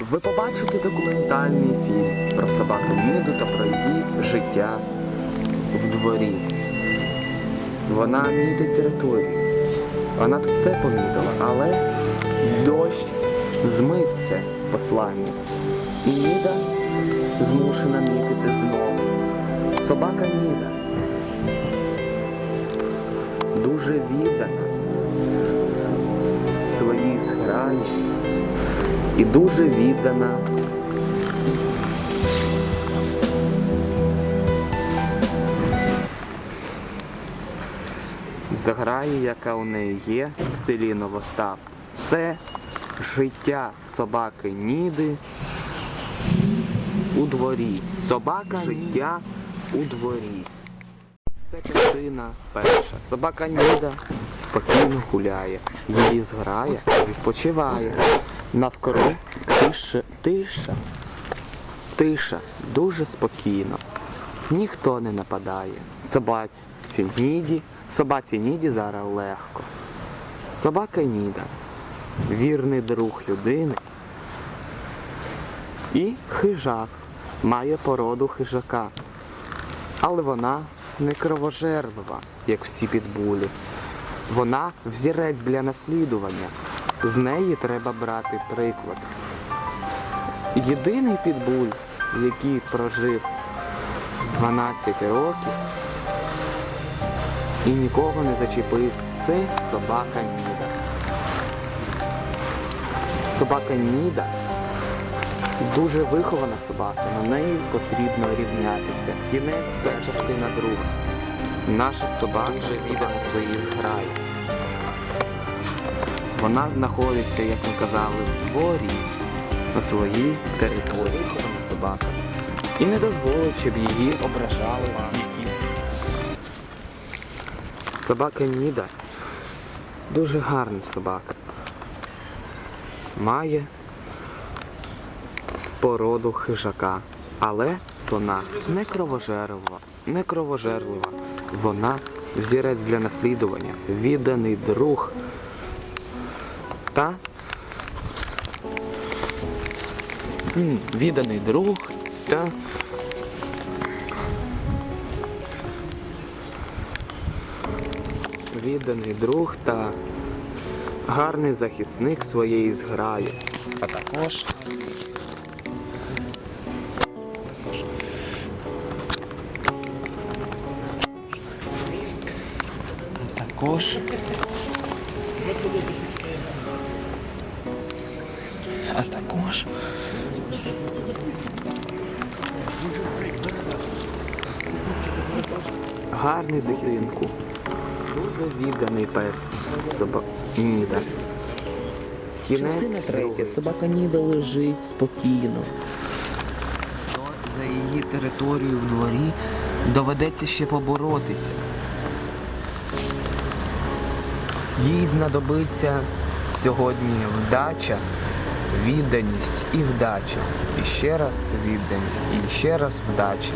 ви побачите документальний фільм про собаку Ніду та про її життя в дворі. Вона мітить територію. Вона тут все помітила, але дощ змив це послання. І Ніда змушена мітити знову. Собака Ніда дуже віддана с- с- своїй зграї і дуже віддана заграї, яка у неї є в селі Новостав. Це життя собаки Ніди у дворі. Собака життя у дворі. Це частина перша. Собака Ніда спокійно гуляє. Її зграя відпочиває. Навкруги тиша, тиша, тиша, дуже спокійно. Ніхто не нападає. Собаці Ніді, собаці Ніді зараз легко. Собака Ніда, вірний друг людини. І хижак має породу хижака. Але вона не кровожерлива, як всі підбулі. Вона взірець для наслідування. З неї треба брати приклад. Єдиний підбуль, який прожив 12 років і нікого не зачепив, це собака Ніда. Собака Ніда дуже вихована собака, на неї потрібно рівнятися. Кінець це частина друга. Наша собака вже віддана своїй зграї. Вона знаходиться, як ми казали, в дворі на своїй території. Вихована собака. І не дозволить, щоб її ображали. Собака Ніда дуже гарна собака. Має породу хижака. Але вона не кровожерлива, не кровожерлива. Вона взірець для наслідування, відданий друг та відданий друг та відданий друг та гарний захисник своєї зграї. А також також. А також. Гарний захиснику. Дуже відданий пес. Соба... Ніда. Кінець Частина третя. Собака Ніда лежить спокійно. За її територію в дворі доведеться ще поборотися. Їй знадобиться сьогодні вдача, відданість і вдача. І ще раз відданість, і ще раз вдача.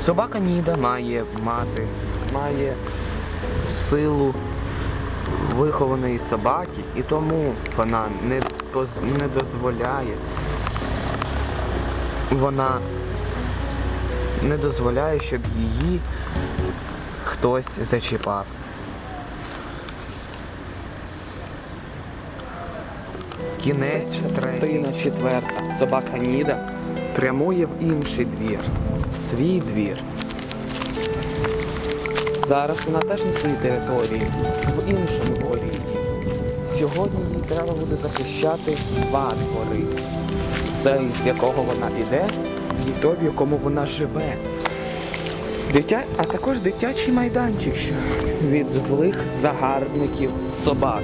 Собака Ніда має мати, має силу вихованої собаки, і тому вона не, не дозволяє. Вона не дозволяє, щоб її хтось зачіпав. Кінець частина четверта. Собака Ніда прямує в інший двір, в свій двір. Зараз вона теж на своїй території, в іншому дворі. Сьогодні їй треба буде захищати два двори. Цей, з якого вона піде, і той, в якому вона живе. Дитя... А також дитячий майданчик від злих загарбників собак.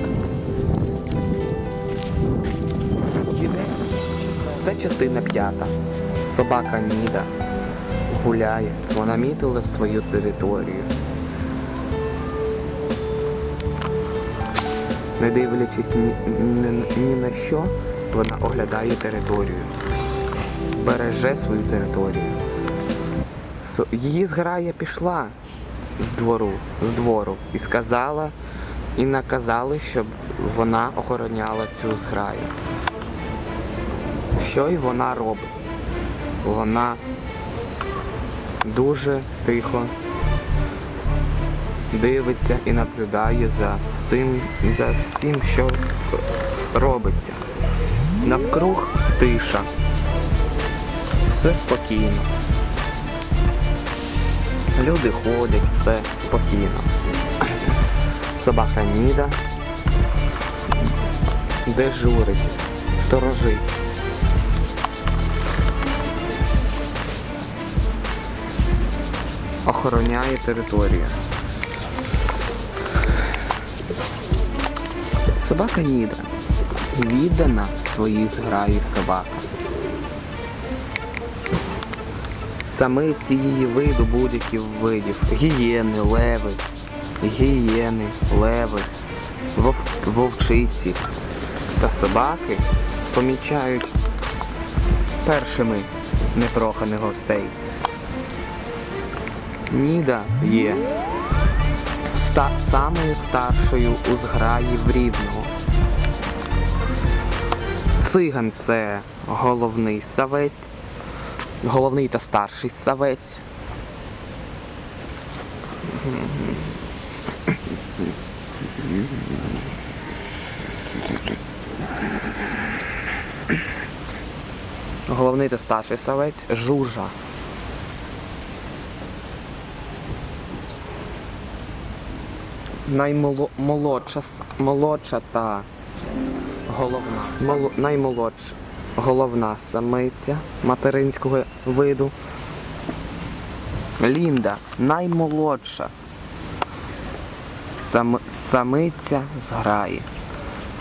Це частина п'ята. Собака Ніда гуляє. Вона мітила свою територію. Не дивлячись ні, ні, ні на що, вона оглядає територію. Береже свою територію. Її зграя пішла з двору, з двору і сказала, і наказали, щоб вона охороняла цю зграю. Що й вона робить? Вона дуже тихо дивиться і наблюдає за всім, за всім, що робиться. Навкруг тиша. Все спокійно. Люди ходять, все спокійно. Собака Ніда дежурить, сторожить. Охороняє територію. Собака Ніда віддана своїй зграї собака. Самиці її виду будь-яких видів. Гієни, леви, гієни, леви, вов- вовчиці та собаки помічають першими непроханих гостей. Ніда є ста- самою старшою у зграї в Рівного. Циган це головний савець, головний та старший савець. Головний та старший савець жужа. Наймолодша, молодша та головна, мол, наймолодша, головна самиця материнського виду. Лінда наймолодша сам, самиця зграї.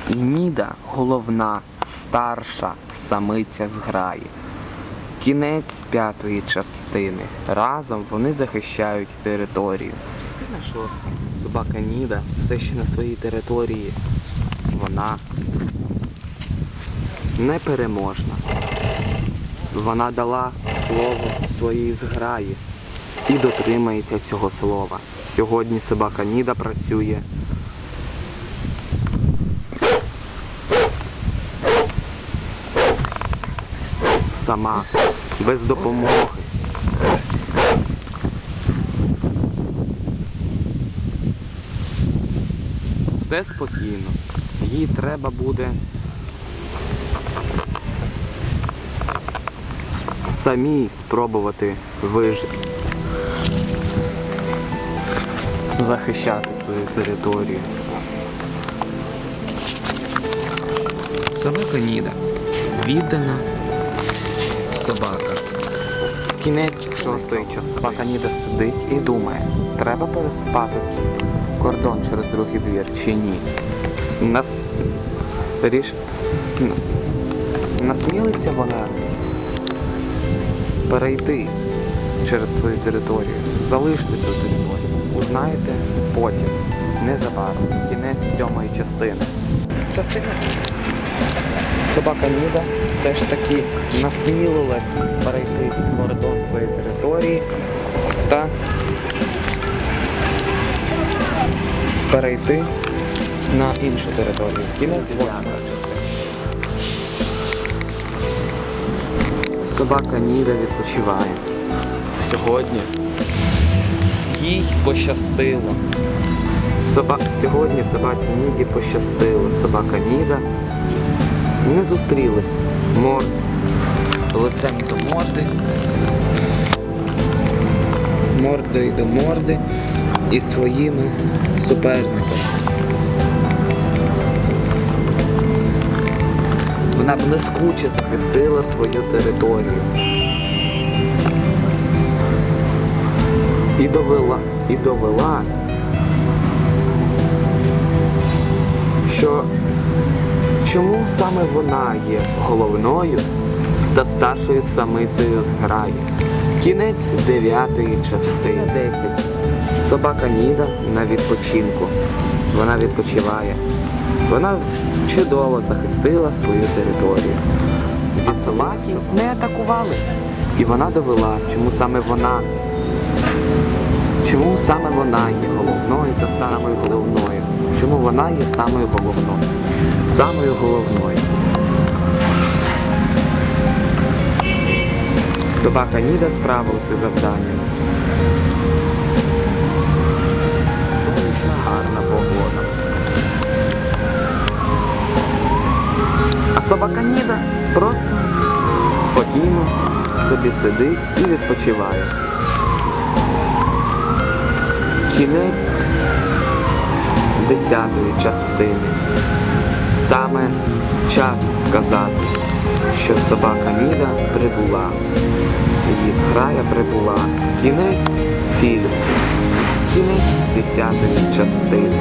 І Ніда головна, старша самиця зграї. Кінець п'ятої частини. Разом вони захищають територію. Частина шоста. Собака Ніда все ще на своїй території. Вона непереможна. Вона дала слово своїй зграї і дотримається цього слова. Сьогодні собака Ніда працює сама, без допомоги. Все спокійно. Їй треба буде самій спробувати вижити. Захищати свою територію. Собака Ніда. Віддана собака. Кінець шостої. Собака Ніда сидить і думає, треба переступати кордон через другий двір чи ні. Нас... Ріш... Насмілиться вона перейти через свою територію, залишити цю територію. Узнаєте потім, незабаром, кінець сьомої частини. Частина Собака Ніда все ж таки насмілилась перейти кордон своєї території та перейти на іншу територію. Кінець восьмої частини. Собака Ніда відпочиває. Сьогодні їй пощастило. Соба... Сьогодні собаці Ніді пощастило. Собака Ніда не зустрілись морд лицем до морди, мордою до морди і своїми суперниками. Вона блискуче захистила свою територію. І довела, і довела, що чому саме вона є головною та старшою самицею зграї. Кінець дев'ятої частини. 10. Собака Ніда на відпочинку. Вона відпочиває. Вона чудово захистила свою територію. Від собаки не атакували. І вона довела, чому саме вона. Чому саме вона є головною та самою головною? Чому вона є самою головною? Самою головною. Собака Ніда справилася завданням. Собака Ніда просто спокійно собі сидить і відпочиває. Кінець десятої частини. Саме час сказати, що собака Ніда прибула. Її зграя прибула. Кінець фільму. Кінець десятої частини.